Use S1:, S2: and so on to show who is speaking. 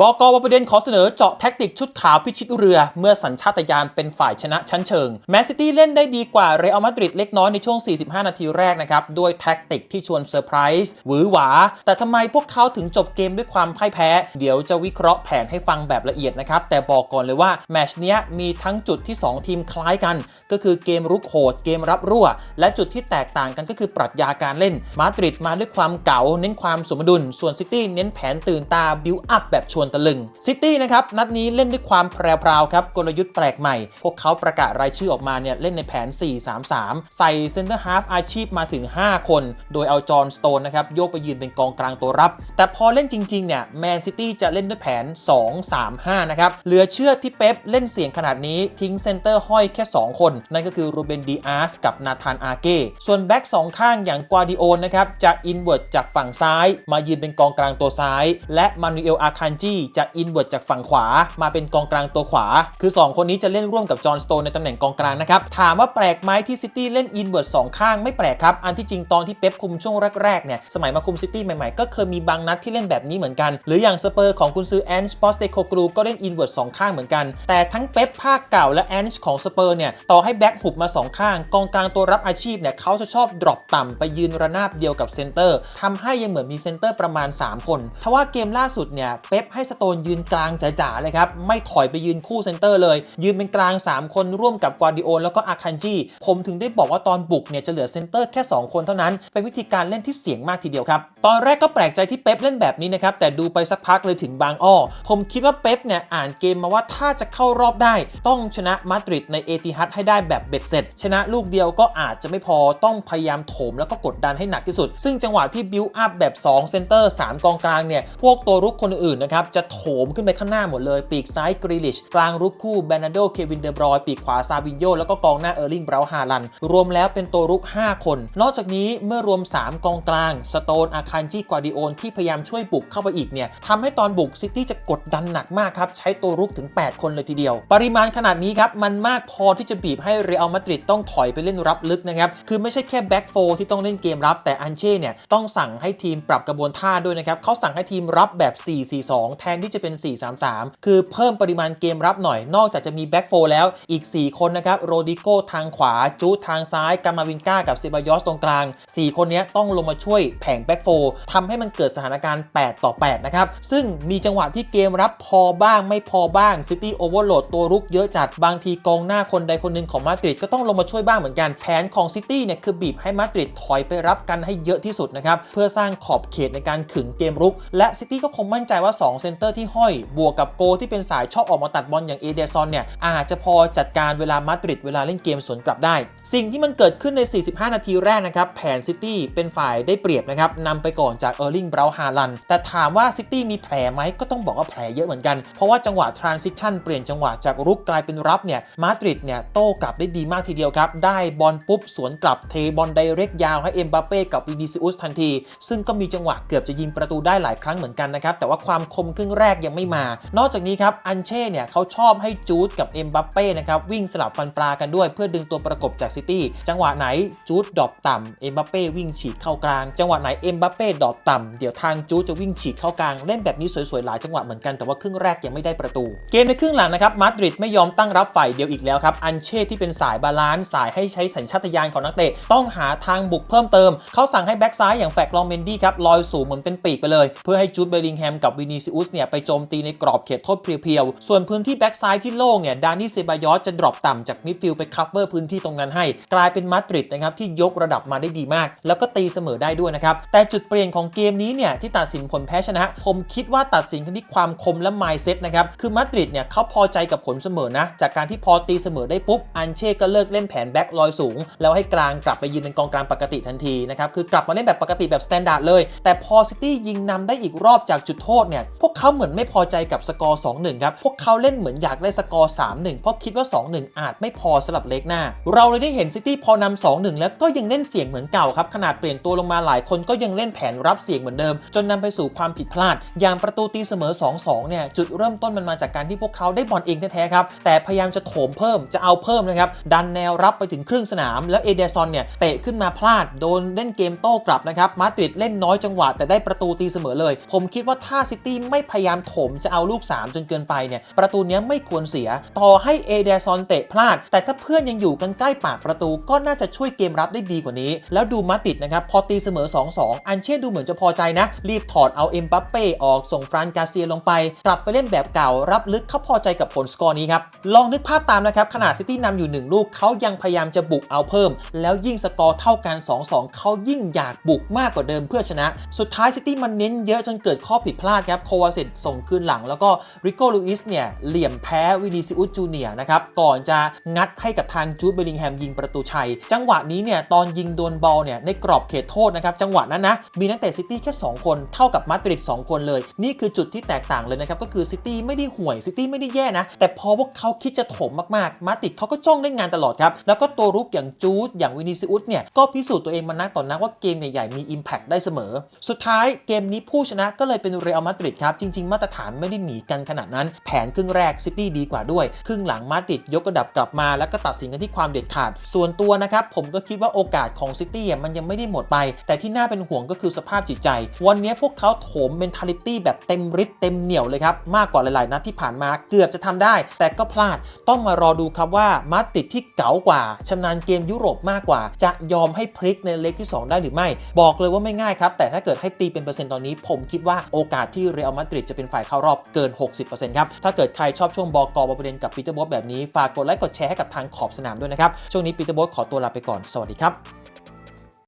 S1: บอกวประเด็นขอเสนอเจาะแท็กติกชุดขาวพิชิตเรือ เมื่อสัญชาตญาณเป็นฝ่ายชนะชั้นเชิงแมนซิตี้เล่นได้ดีกว่าเรอัลมาดริดเล็กน้อยในช่วง 45 นาทีแรกนะครับ ด้วยแท็กติกที่ชวนเซอร์ไพรส์หวือหวา แต่ทำไมพวกเขาถึงจบเกมด้วยความพ่ายแพ้ เดี๋ยวจะวิเคราะห์แผนให้ฟังแบบละเอียดนะครับ แต่บอกก่อนเลยว่าแมชเนี้ยมีทั้งจุดที่ 2 ทีมคล้ายกัน ก็คือเกมรุกโหดเกมรับรั่ว และจุดที่แตกต่างกันก็คือปรัชญาการเล่นมาดริดมาด้วยความเก๋าเน้นความสมดุล ส่วนซิตี้เน้นแผนตื่นตาบิวอัพแบบชวนตะลึงซิตี้นะครับนัดนี้เล่นด้วยความแพรวๆครับกลยุทธ์แปลกใหม่ พวกเขาประกาศรายชื่อออกมาเนี่ยเล่นในแผน 4-3-3 ใส่เซนเตอร์ฮาฟอาชีพมาถึง 5 คน โดยเอาจอห์นสโตนนะครับโยกไปยืนเป็นกองกลางตัวรับ แต่พอเล่นจริงๆเนี่ยแมนซิตี้จะเล่นด้วยแผน 2-3-5 นะครับเหลือเชื่อที่เป๊ปเล่นเสียงขนาดนี้ทิ้งเซนเตอร์ห้อยแค่ 2 คน นั่นก็คือรูเบนดีอาร์สกับนาธานอาเก้ส่วนแบ็กสองข้างอย่างกวาดิโอนนะครับจะอินเวิร์ดจากฝั่งซ้าย มายืนเป็นกองกลางตัวซ้าย และมานูเอลอาคันจีจะอินเวิร์ดจากฝั่งขวา มาเป็นกองกลางตัวขวา คือ 2 คนนี้จะเล่นร่วมกับจอห์นสโตนในตำแหน่งกองกลางนะครับ ถามว่าแปลกไหมที่ซิตี้เล่นอินเวิร์ดสองข้างไม่แปลกครับ อันที่จริงตอนที่เป๊ปคุมช่วงแรกๆเนี่ยสมัยมาคุมซิตี้ใหม่ๆ ก็เคยมีบางนัดที่เล่นแบบนี้เหมือนกัน หรืออย่างสเปอร์ของคุณซื้อแอนช์ปอสเตโคกรูก็เล่นอินเวิร์ดสองข้างเหมือนกัน แต่ทั้งเป๊ปภาคเก่าและแอนช์ของสเปอร์เนี่ยต่อให้แบ็คหุบมาสองข้างกองกลางตัวรับอาชีพเนี่ยเขาจะชอบดรอปต่ำไปยืนระนาบเดียวกับเซนเตอร์ทำให้ยังเหมือนมีเซนเตอร์ประมาณ 3 คนทว่าเกมล่าสุดเนี่ยเป๊ปให้สโตนยืนกลางจ๋าๆเลยครับ ไม่ถอยไปยืนคู่เซนเตอร์เลย ยืนเป็นกลาง 3 คนร่วมกับกวาดิโอแล้วก็อาคันจีผมถึงได้บอกว่าตอนบุกเนี่ยจะเหลือเซนเตอร์แค่ 2 คนเท่านั้น เป็นวิธีการเล่นที่เสี่ยงมากทีเดียวครับ ตอนแรกก็แปลกใจที่เป๊ปเล่นแบบนี้นะครับ แต่ดูไปสักพักเลยถึงบางอ้อ ผมคิดว่าเป๊ปเนี่ยอ่านเกมมาว่าถ้าจะเข้ารอบได้ ต้องชนะมาดริดในเอติฮัดให้ได้แบบเบ็ดเสร็จ ชนะลูกเดียวก็อาจจะไม่พอต้องพยายามโถมแล้วก็กดดันให้หนักที่สุด ซึ่งจังหวะที่บิวอัพแบบ2เซนเตอร์3กองกลางเนี่ยพวกตัวรุกคนอื่นนะครับจะโถมขึ้นไปข้างหน้าหมดเลย ปีกซ้ายกรีลิช กลางรุกคู่แบรนาโดเควินเดบรอย ปีกขวาซาบินโยแล้วก็กองหน้าเออร์ลิงเบราฮาลัน รวมแล้วเป็นตัวรุก 5 คน นอกจากนี้เมื่อรวม 3 กองกลาง สโตนอาคารจีกวาดิโอนที่พยายามช่วยบุกเข้าไปอีกเนี่ยทำให้ตอนบุกซิตี้จะกดดันหนักมากครับ ใช้ตัวรุกถึง 8 คนเลยทีเดียว ปริมาณขนาดนี้ครับ มันมากพอที่จะบีบให้เรอัลมาดริดต้องถอยไปเล่นรับลึกนะครับ คือไม่ใช่แค่แบ็กโฟที่ต้องเล่นเกมรับ แต่อันเช่เนี่ยต้องสั่งให้ทีมปรับกระบวนท่าด้วยนะครับเขาสั่งให้ทีมรับแบบ 4-4-2แทนที่จะเป็น 4-3-3 คือเพิ่มปริมาณเกมรับหน่อย นอกจากจะมีแบ็กโฟแล้วอีก 4 คนนะครับโรดิโกทางขวา จูดทางซ้าย กามาวินก้ากับเซบายอสตรงกลาง 4 คนนี้ต้องลงมาช่วยแผงแบ็กโฟทำให้มันเกิดสถานการณ์ 8 ต่อ 8 นะครับ ซึ่งมีจังหวะที่เกมรับพอบ้างไม่พอบ้างซิตี้โอเวอร์โหลดตัวรุกเยอะจัดบางทีกองหน้าคนใดคนหนึ่งของมาดริดก็ต้องลงมาช่วยบ้างเหมือนกันแผนของซิตี้เนี่ยคือบีบให้มาดริดถอยไปรับกันให้เยอะที่สุดนะครับเพื่อสร้างขอบเขตในการขึงเกมรุก และซิตี้ก็คงมั่นใจว่า2เซนเตอร์ที่ห้อย บวกกับโกที่เป็นสายชอบออกมาตัดบอลอย่างเอเดซอนเนี่ยอาจจะพอจัดการเวลามาดริดเวลาเล่นเกมสวนกลับได้ สิ่งที่มันเกิดขึ้นใน 45 นาทีแรกนะครับแผนซิตี้เป็นฝ่ายได้เปรียบนะครับนำไปก่อนจากเออร์ลิงเบราฮาลันแต่ถามว่าซิตี้มีแผลไหมก็ต้องบอกว่าแผลเยอะเหมือนกัน เพราะว่าจังหวะทรานซิชันเปลี่ยนจังหวะจากรุกกลายเป็นรับเนี่ยมาดริดเนี่ยโต้กลับได้ดีมากทีเดียวครับ ได้บอลปุ๊บสวนกลับเทบอลไดเรกยาวให้เอ็มบัปเป้กับวินิซิอุสทันที ซึ่งก็มีจังหวะเกือบจะยิงประตูได้หลายครั้งเหมือนกันนะครับแต่ว่าความคมครึ่งแรกยังไม่มา นอกจากนี้ครับอันเช่เนี่ยเขาชอบให้จูดกับเอ็มบัปเป้นะครับวิ่งสลับฟันปลากันด้วยเพื่อดึงตัวประกบจากซิตี้จังหวะไหนจูดดรอปต่ำเอ็มบัปเป้วิ่งฉีกเข้ากลาง จังหวะไหนเอ็มบัปเป้ดรอปต่ำเดี๋ยวทางจูดจะวิ่งฉีกเข้ากลางเล่นแบบนี้สวยๆหลายจังหวะเหมือนกันแต่ว่าครึ่งแรกยังไม่ได้ประตู เกมในครึ่งหลังนะครับมาดริดไม่ยอมตั้งรับฝ่ายเดียวอีกแล้วครับอันเช่ที่เป็นสายบาลานซ์สายให้ใช้สัญชาตญาณของนักเตะต้องหาทางบุกเพิ่มเติมเขาสั่งให้แบ็กซ้ายอย่างแฟกลองเมนดี้ครับลอยสูงเหมือนเป็นปีกไปเลย เพื่อให้จูดเบลลิงแฮมกับวินิซิอุสเนี่ยไปโจมตีในกรอบเขตโทษเพียวๆ ส่วนพื้นที่แบ็กซ้ายที่โล่งเนี่ยดานี่เซบายอสจะดรอปต่ำจากมิดฟิลด์ไปคัฟเวอร์พื้นที่ตรงนั้นให้ กลายเป็นมาดริดนะครับที่ยกระดับมาได้ดีมาก แล้วก็ตีเสมอได้ด้วยนะครับ แต่จุดเปลี่ยนของเกมนี้เนี่ยที่ตัดสินผลแพ้ชนะ ผมคิดว่าตัดสินกันที่ความคมและ mindset นะครับคือมาดริดเนี่ยเขาพอใจกับผลเสมอนะจากการที่พอตีเสมอได้ปุ๊บอันเช่ก็เลิกเล่นแผนแบ็กลอยสูง แล้วให้กลางกลับไปยืนเป็นกองกลางปกติทันทีนะครับคือกลับมาเล่นแบบปกติแบบสแตนดาร์ดเลย แต่พอซิตี้ยิงนำได้อีกรอบจากจุดโทษเนี่ยพวกเขาเหมือนไม่พอใจกับสกอร์2-1ครับ พวกเขาเล่นเหมือนอยากได้สกอร์ 3-1 เพราะคิดว่า 2-1 อาจไม่พอสำหรับเล็กหน้า เราเลยได้เห็นซิตี้พอนำ2-1 แล้วก็ยังเล่นเสียงเหมือนเก่าครับ ขนาดเปลี่ยนตัวลงมาหลายคนก็ยังเล่นแผนรับเสียงเหมือนเดิม จนนำไปสู่ความผิดพลาด อย่างประตูตีเสมอ 2-2 เนี่ยจุดเริ่มต้นมันมาจากการที่พวกเขาได้บอลเองแท้ๆครับ แต่พยายามจะโถมเพิ่มจะเอาเพิ่มนะครับดันแนวรับไปถึงครึ่งสนาม แล้วเอเดซอนเนี่ยเตะขึ้นมาพลาดโดนเล่นเกมโต้กลับนะครับมาดริดเล่นน้อยจังหวะแต่ได้ประตูตีเสมอเลย ผมคิดว่าถ้าซิตี้ไม่พยายามถมจะเอาลูก 3 จนเกินไปเนี่ยประตูเนี้ยไม่ควรเสีย ต่อให้เอเดซอนเตะพลาด แต่ถ้าเพื่อนยังอยู่กันใกล้ปากประตูก็น่าจะช่วยเกมรับได้ดีกว่านี้ แล้วดูมาติดนะครับ พอตีเสมอ 2-2 อันเช่ดูเหมือนจะพอใจนะ รีบถอดเอาเอ็มบัปเป้ออกส่งฟรานกาเซียลงไป กลับไปเล่นแบบเก่ารับลึกเขาพอใจกับผลสกอร์นี้ครับลองนึกภาพตามนะครับขนาดซิตี้นำอยู่ 1 ลูกเขายังพยายามจะบุกเอาเพิ่ม แล้วยิ่งสกอร์เท่ากัน 2-2เขายิ่งอยากบุกมากกว่าเดิมเพื่อชนะ สุดท้ายซิตี้มันเน้นเยอะจนเกิดข้อผิดพลาดครับโควาเซตส่งคืนหลัง แล้วก็ริโก้ลูอิสเนี่ยเหลี่ยมแพ้วินิซิอุสจูเนียนะครับก่อนจะงัดให้กับทางจูดเบลลิงแฮมยิงประตูชัย จังหวะนี้เนี่ยตอนยิงโดนบอลเนี่ยในกรอบเขตโทษนะครับจังหวะนั้นนะมีนักเตะซิตี้แค่ 2 คนเท่ากับมาดริด2คนเลย นี่คือจุดที่แตกต่างเลยนะครับก็คือซิตี้ไม่ได้ห่วยซิตี้ไม่ได้แย่นะ แต่พอพวกเขาคิดจะถมมากๆ มาดริดเขาก็จ้องเล่นงานตลอดครับแล้วก็ตัวรุกอย่างจูดอย่างวินิซิอุสเนี่ยก็พิสูจน์ตัวเองมานักต่อนนักว่าเกมใหญ่ๆมี Impact ได้เสมอ สุดท้ายเกมนี้ผู้ชนะก็เลยเป็นเรอัลมาดริดครับจริง ๆ มาตรฐานไม่ได้หนีกันขนาดนั้น แผนครึ่งแรกซิตี้ดีกว่าด้วย ครึ่งหลังมาดริดยกระดับกลับมา แล้วก็ตัดสินกันที่ความเด็ดขาด ส่วนตัวนะครับผมก็คิดว่าโอกาสของซิตี้มันยังไม่ได้หมดไป แต่ที่น่าเป็นห่วงก็คือสภาพจิตใจ วันนี้พวกเขาโถม mentality แบบเต็มฤทธิ์เต็มเหนี่ยวเลยครับมากกว่าหลายๆนัดที่ผ่านมาเกือบจะทำได้ แต่ก็พลาดต้องมารอดูครับว่ามาดริดที่เก๋ากว่าชำนาญเกมยุโรปมากกว่า จะยอมให้พลิกในเล็กที่ 2 ได้หรือไม่ บอกเลยว่าไม่ง่ายครับแต่ถ้าเกิดให้ตีเป็นเปอร์เซ็นต์ตอนนี้ ผมคิดว่าโอกาสที่เรอัลมาังกฤษจะเป็นฝ่ายเข้ารอบเกิน 60%ครับถ้าเกิดใครชอบช่วงบอกอบประเด็นกับปีเตอร์บอสแบบนี้ฝากกดไลค์กดแชร์ให้กับทางขอบสนามด้วยนะครับช่วงนี้ปีเตอร์บอสขอตัวลาไปก่อนสวัสดีครับ